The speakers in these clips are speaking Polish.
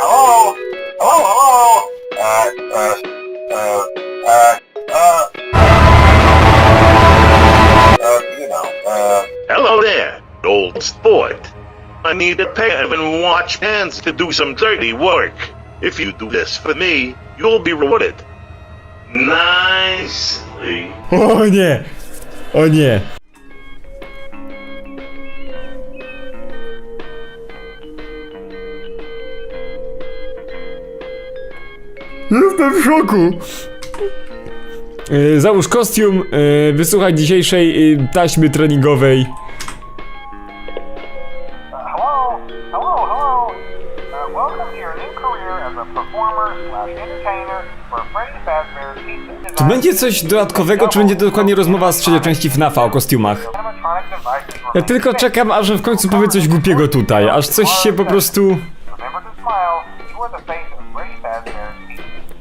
hello, hello, hello. Uh, uh, uh, uh, uh, uh, you know, uh, Hello there, old sport. I need a pair of and watch hands to do some dirty work. If you do this for me, you'll be rewarded. Nicely. O nie! O nie! Jestem w szoku! E, Załóż kostium, e, wysłuchaj dzisiejszej e, taśmy treningowej. Hello, hello, hello. Uh, welcome to your new career as a performer slash entertainer for Freddy Fazbear's Pizza Czy będzie coś dodatkowego, czy będzie to dokładnie rozmowa z trzeciej części FNAFa o kostiumach? Animatronic devices Ja tylko czekam, aż w końcu powie coś głupiego tutaj, aż coś się po prostu...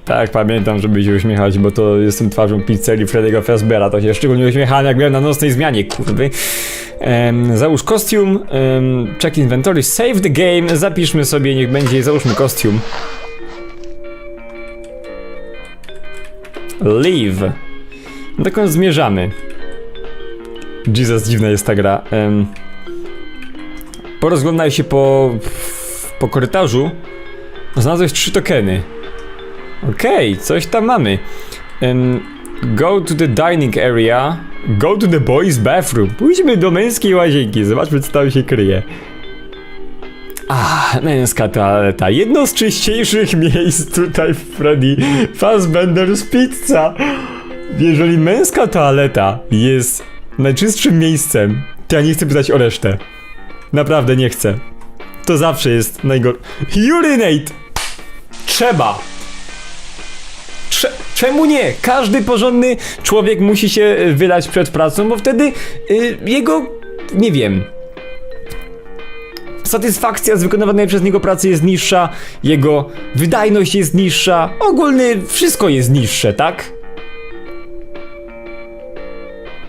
Tak, pamiętam, żeby się uśmiechać, bo to jestem twarzą pizzerii Freddy'ego Fazbeara, to się szczególnie uśmiechałem, jak byłem na nocnej zmianie, kurwy. Załóż kostium, em, check inventory, save the game, zapiszmy sobie, niech będzie, załóżmy kostium. Leave. Dokąd zmierzamy? Jesus, dziwna jest ta gra. Em, porozglądaj się po, po korytarzu. Znalazłeś trzy tokeny. Okej, coś tam mamy. Em, go to the dining area. Go to the boys bathroom. Pójdźmy do męskiej łazienki. Zobaczmy, co tam się kryje. Ah, męska toaleta. Jedno z czyściejszych miejsc tutaj w Freddy Fazbender's Pizza. Jeżeli męska toaleta jest najczystszym miejscem, to ja nie chcę pytać o resztę. Naprawdę nie chcę. To zawsze jest najgorsze. Urinate! Trzeba! Cze- Czemu nie? Każdy porządny człowiek musi się y, wylać przed pracą, bo wtedy y, jego, nie wiem, satysfakcja z wykonywanej przez niego pracy jest niższa, jego wydajność jest niższa, ogólnie wszystko jest niższe, tak?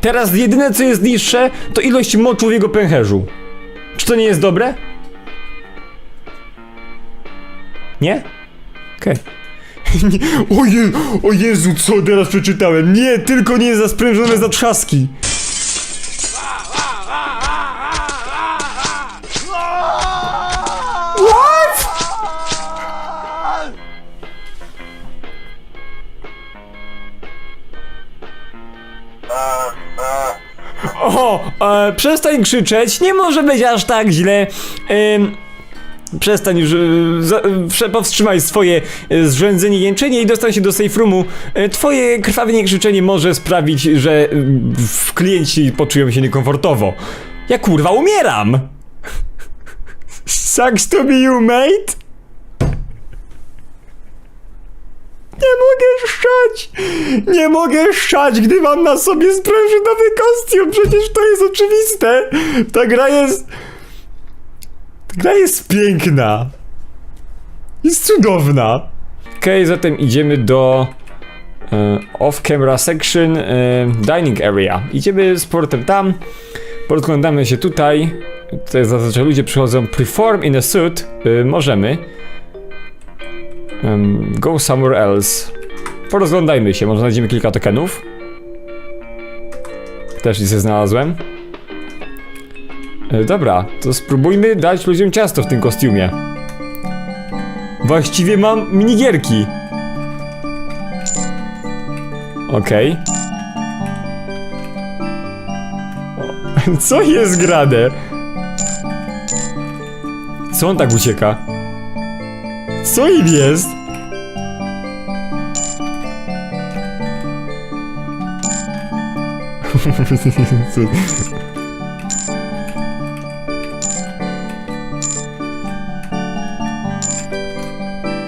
Teraz jedyne co jest niższe, to ilość moczu w jego pęcherzu. Czy to nie jest dobre? Nie? Okej. Nie, o, je, o Jezu, co teraz przeczytałem? Nie, tylko nie za sprężone zatrzaski. O, e, przestań krzyczeć, nie może być aż tak źle. Ym, przestań już, e, za, e, powstrzymaj swoje e, zrzędzenie, jęczenie i dostań się do safe roomu. Twoje krwawienie, krzyczenie może sprawić, że w klienci poczują się niekomfortowo. Ja kurwa umieram! Sucks to be you, mate? Nie mogę szczać! Nie mogę szczać, gdy mam na sobie sprężynowy kostium! Przecież to jest oczywiste! Ta gra jest... Gra jest piękna! Jest cudowna! Okej, zatem idziemy do... E, Off-camera section, e, dining area. Idziemy z portem tam, podglądamy się tutaj. Tutaj zazwyczaj ludzie przychodzą perform in a suit. E, możemy. Em, go somewhere else. Porozglądajmy się, może znajdziemy kilka tokenów. Też nic nie znalazłem. E, dobra, to spróbujmy dać ludziom ciasto w tym kostiumie. Właściwie mam minigierki. Okej. O, Co jest grane? Co on tak ucieka? Co im jest?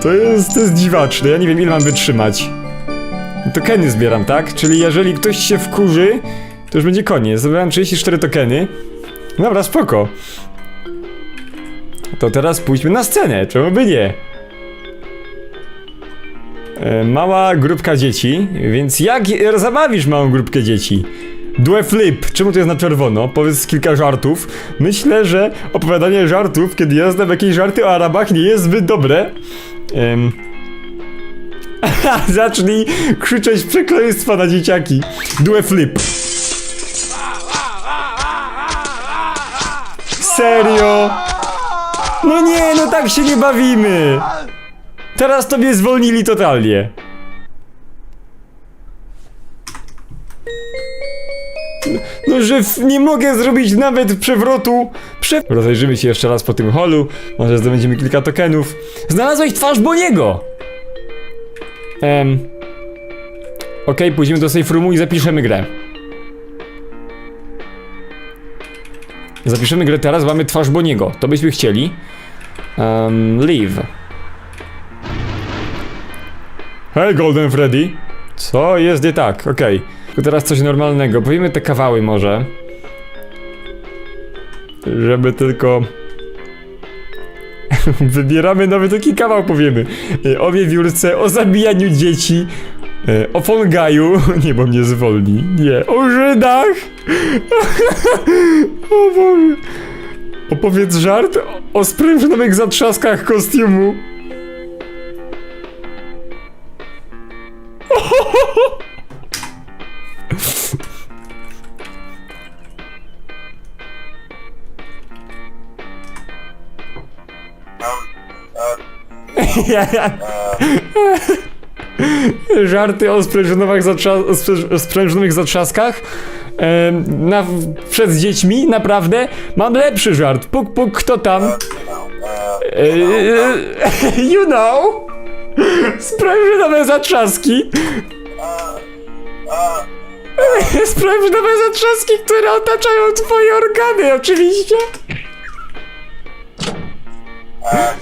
To jest, to jest dziwaczne, ja nie wiem ile mam wytrzymać. Tokeny zbieram, tak? Czyli jeżeli ktoś się wkurzy, to już będzie koniec. Zebrałem 34 tokeny. Dobra, spoko. To teraz pójdźmy na scenę, czemu by nie? E, Mała grupka dzieci, więc jak zabawisz małą grupkę dzieci? Due flip. Czemu to jest na czerwono? Powiedz kilka żartów. Myślę, że opowiadanie żartów, kiedy ja znam jakieś żarty o Arabach, nie jest zbyt dobre. Em. Zacznij krzyczeć przekleństwa na dzieciaki. Due flip. Serio? No nie, no tak się nie bawimy. Teraz tobie zwolnili totalnie. No, że nie mogę zrobić nawet przewrotu. Prze... Rozejrzymy się jeszcze raz po tym holu. Może zdobędziemy kilka tokenów. Znalazłeś twarz Boniego! Em. Okej, pójdziemy do safe roomu i zapiszemy grę. Zapiszemy grę teraz, mamy twarz Boniego. To byśmy chcieli. Um, leave. Hej, Golden Freddy. Co jest nie tak? Okej. To teraz coś normalnego. Powiemy te kawały może. Żeby tylko... Wybieramy nowy taki kawał, powiemy. E, O wiewiórce, o zabijaniu dzieci, e, o Fongaju. Nie, bo mnie zwolni. Nie, o Żydach. o Boże. Opowiedz żart o- sprężynowych zatrzaskach kostiumu. Żarty o sprężynowych, zatrza- zatrzaskach em, na, przed dziećmi, naprawdę. Mam lepszy żart. Puk, puk, kto tam? Eee, you know! Sprężynowe zatrzaski. Sprężynowe zatrzaski, które otaczają twoje organy, oczywiście.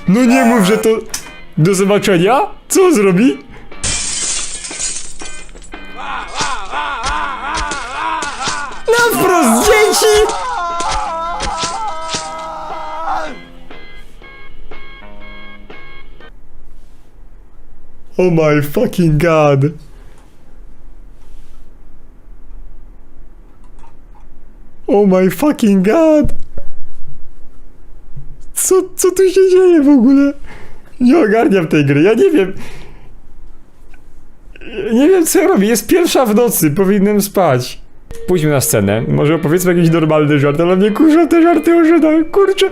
No nie mów, że to... Do zobaczenia? Co on zrobi? Na wprost dzieci! Oh my fucking god. Oh my fucking god. Co, co tu się dzieje w ogóle? Nie ogarniam tej gry, ja nie wiem. Nie wiem co ja robię, jest pierwsza w nocy, powinienem spać. Pójdźmy na scenę, może opowiedzmy jakiś normalny żart, ale mnie kurzą te żarty o Żydach, kurczę.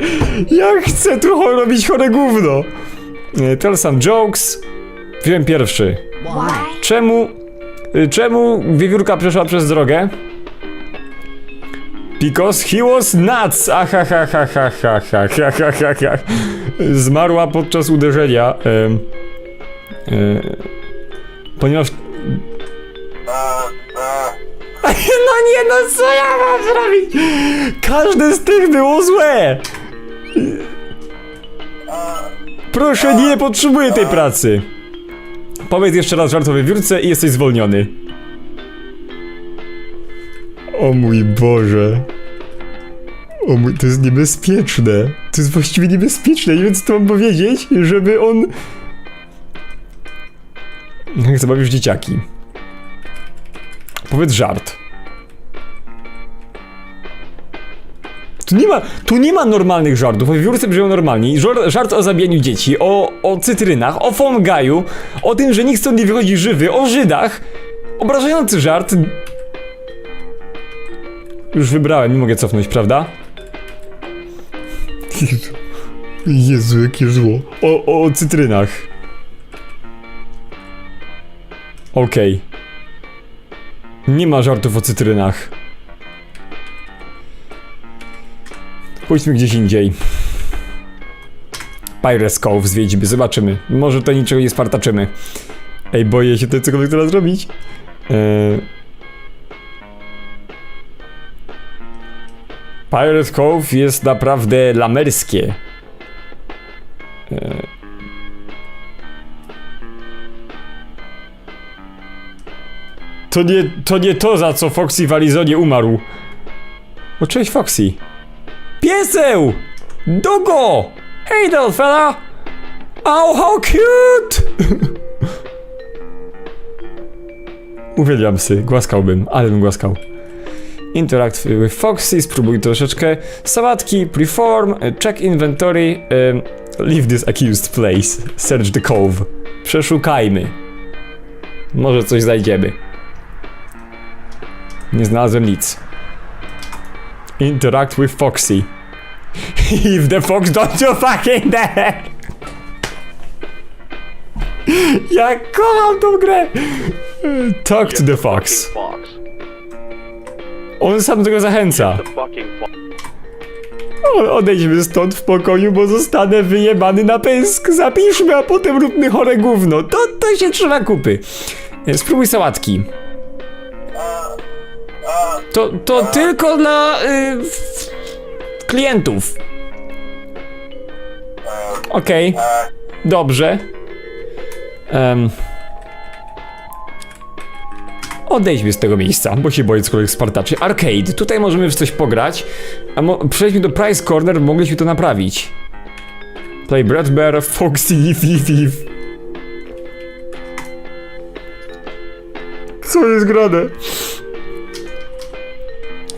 Ja chcę tu cho- robić chore gówno. E, Tell some jokes. Wziąłem pierwszy. Czemu, y, czemu wiewiórka przeszła przez drogę? Because he was nuts! Aha, ha, ha, ha, ha, ha, ha, ha, ha, ha. Zmarła podczas uderzenia. em, e, ponieważ... No nie, no co ja mam zrobić? Każde z tych było złe! Proszę, nie potrzebuję tej pracy. Powiedz jeszcze raz żart o wiewiórce i jesteś zwolniony. O mój Boże. O mój, to jest niebezpieczne. To jest właściwie niebezpieczne. Nie wiem, co to mam powiedzieć, żeby on... Chcę bawić dzieciaki. Powiedz żart. Tu nie ma, tu nie ma normalnych żartów. Wiewiórce brzmią normalnie. Żor- Żart o zabijaniu dzieci, o, o cytrynach, o Fongaju, o tym, że nikt stąd nie wychodzi żywy, o Żydach. Obrażający żart. Już wybrałem, nie mogę cofnąć, prawda? Jezu, jakie zło. O, o cytrynach. Okej. Nie ma żartów o cytrynach. Pójdźmy gdzieś indziej. Pirates Cove zwiedźmy, zobaczymy. Może to niczego nie spartaczymy. Ej, boję się to cokolwiek teraz zrobić. Eee... Pirate Cove jest naprawdę lamerskie. Eee... To nie, to nie to, za co Foxy w Arizonie umarł. O, cześć Foxy. Pieseł! Dogo! Hey little fella! Oh, how cute! Uwielbiam psy, głaskałbym, ale bym głaskał. Interact with Foxy, spróbuj troszeczkę sałatki, preform, check inventory, leave this accused place, search the cove. Przeszukajmy. Może coś znajdziemy. Nie znalazłem nic. Interact with Foxy. If the fox don't do fucking that! Ja kocham tą grę! Talk to the fox. On sam do tego zachęca. O, odejdźmy stąd w pokoju, bo zostanę wyjebany na pysk. Zapiszmy, a potem róbmy chore gówno. To, to się trzyma kupy. E, Spróbuj sałatki. To, to tylko dla y, klientów. Okej, dobrze. Em. Odejdźmy z tego miejsca, bo się boję cokolwiek spartaczy. Arcade, tutaj możemy w coś pograć. A przejdźmy do Price Corner, mogliśmy to naprawić. Play Brad Bear, Foxy, If. Co jest grane?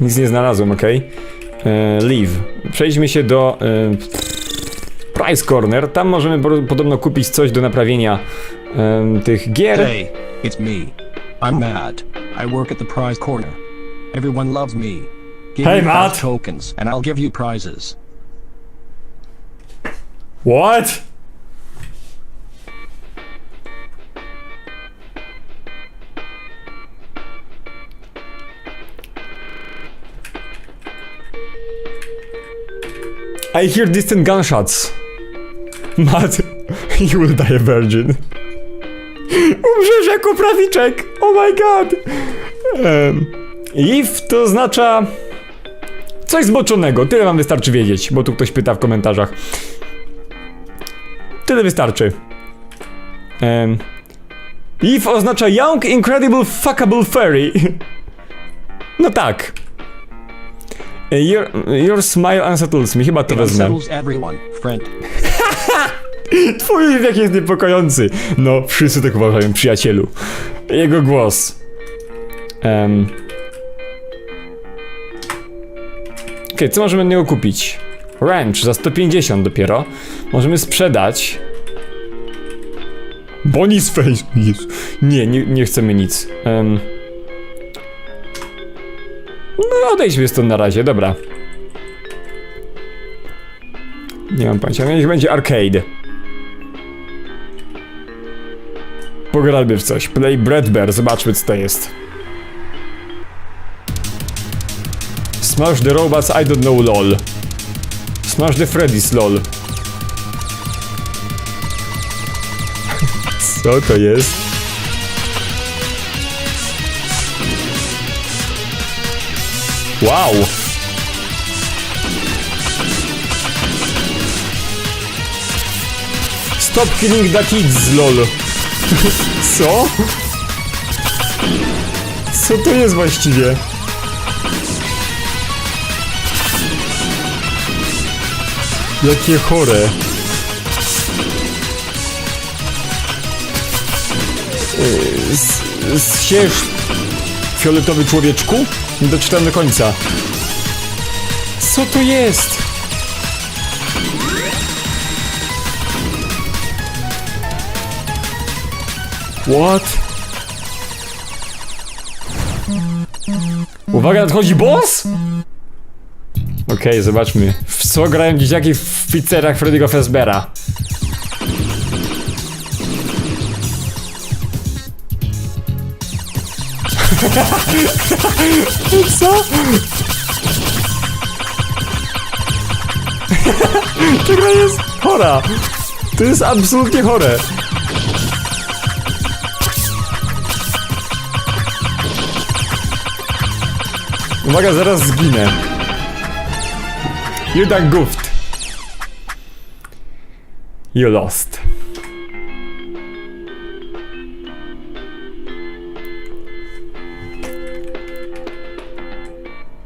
Nic nie znalazłem, ok? E, leave. Przejdźmy się do e, Price Corner. Tam możemy po- podobno kupić coś do naprawienia em, tych gier. Hey, it's me. I'm Matt. I work at the prize corner. Everyone loves me. Give Hey, me Matt. tokens, and I'll give you prizes. What? I hear distant gunshots. Matt, you will die a virgin. Umrzesz jako prawiczek. Oh my god. Um, if to oznacza coś zboczonego. Tyle wam wystarczy wiedzieć, bo tu ktoś pyta w komentarzach. Tyle wystarczy. Um, if oznacza Young Incredible Fuckable Fairy. No tak. Your, your smile unsettles me, chyba to wezmę. Twój język jest niepokojący. No, wszyscy tak uważają, przyjacielu. Jego głos. Um. Okej, co możemy od niego kupić? Ranch za 150 dopiero. Możemy sprzedać. Bonnie's face. Nie, nie, nie chcemy nic. Um. No, odejdźmy stąd na razie, dobra. Nie mam pojęcia, niech będzie arcade. Pograjmy w coś. Play Bread Bear, zobaczmy co to jest. Smash the robots, I don't know lol. Smash the Freddy's lol. Co to jest? Wow! Stop killing the kids, lol. Co? Co to jest właściwie? Jakie chore. Yy, z- Zsierz fioletowy człowieczku? Nie doczytam do końca. Co to jest? What? Uwaga, nadchodzi boss? Okej, zobaczmy. W co grają dzieciaki w pizzerach Freddy'ego Fazbera? co? Ta gra jest chora. To jest absolutnie chore. Uwaga, zaraz zginę. You done goofed. You lost.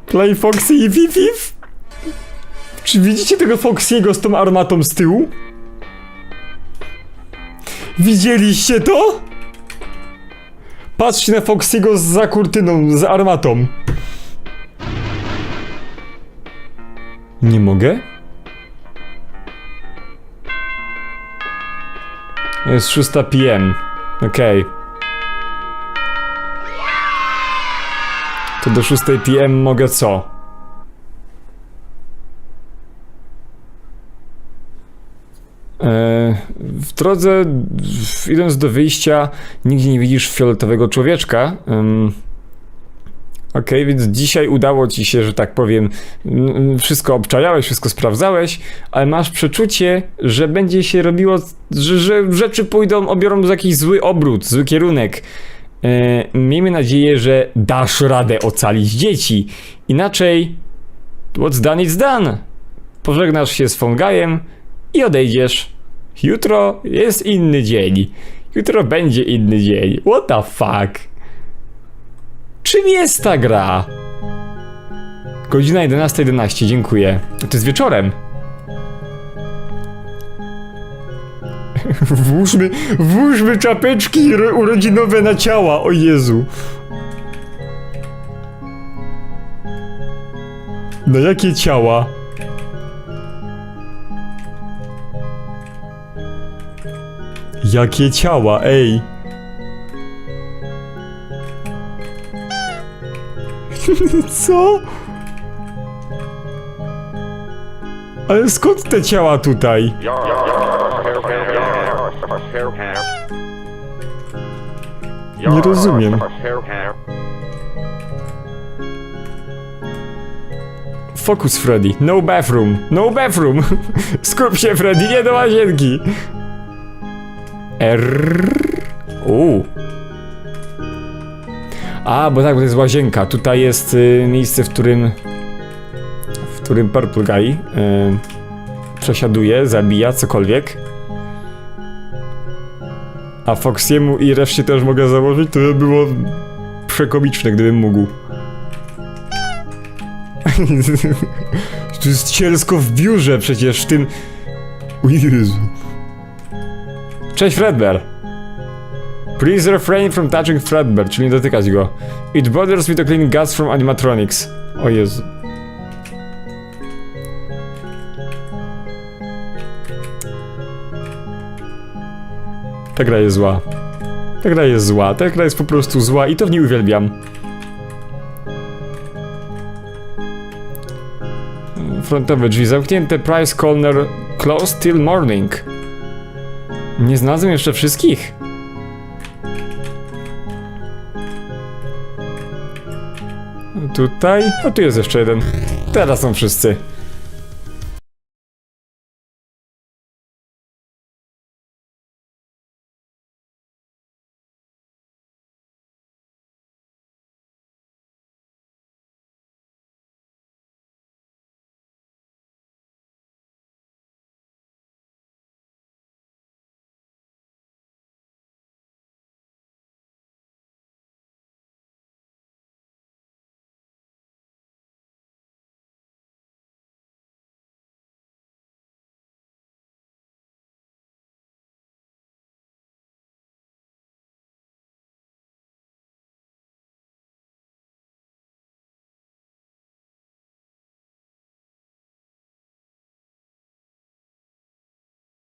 Play Foxy i Fifif? Czy widzicie tego Foxy'ego z tą armatą z tyłu? Widzieliście to? Patrzcie na Foxy'ego za kurtyną, z armatą. Nie mogę? Jest 6 PM. Okej. To do 6 PM mogę co? E, W drodze, idąc do wyjścia, nigdzie nie widzisz fioletowego człowieczka. Okej, więc dzisiaj udało ci się, że tak powiem, wszystko obczajałeś, wszystko sprawdzałeś, ale masz przeczucie, że będzie się robiło, że, że rzeczy pójdą, obiorą jakiś zły obrót, zły kierunek. E, miejmy nadzieję, że dasz radę ocalić dzieci. Inaczej, what's done, it's done. Pożegnasz się z Fongajem i odejdziesz. Jutro jest inny dzień. Jutro będzie inny dzień. What the fuck? Czym jest ta gra? Godzina 11.11, dziękuję. To jest wieczorem. Włóżmy, włóżmy czapeczki ro- urodzinowe na ciała, o Jezu. Na jakie ciała? Jakie ciała, ej. Co? Ale skąd te ciała tutaj? Nie rozumiem. Focus Freddy. No bathroom. No bathroom. Skup się Freddy, nie do łazienki. R. U. A, bo tak, bo to jest łazienka. Tutaj jest y, miejsce, w którym w którym Purple Guy y, przesiaduje, zabija, cokolwiek. A Foxiemu i reszcie też mogę założyć, to by było przekomiczne, gdybym mógł. to jest cielsko w biurze przecież, w tym... O. Cześć Fredbear. Please refrain from touching Fredbear, czyli nie dotykać go. It bothers me to clean gas from animatronics. O Jezu. Ta gra jest zła. Ta gra jest zła. Ta gra jest po prostu zła i to w niej uwielbiam. Frontowe drzwi zamknięte. Price corner closed till morning. Nie znalazłem jeszcze wszystkich. Tutaj. A tu jest jeszcze jeden. Teraz są wszyscy.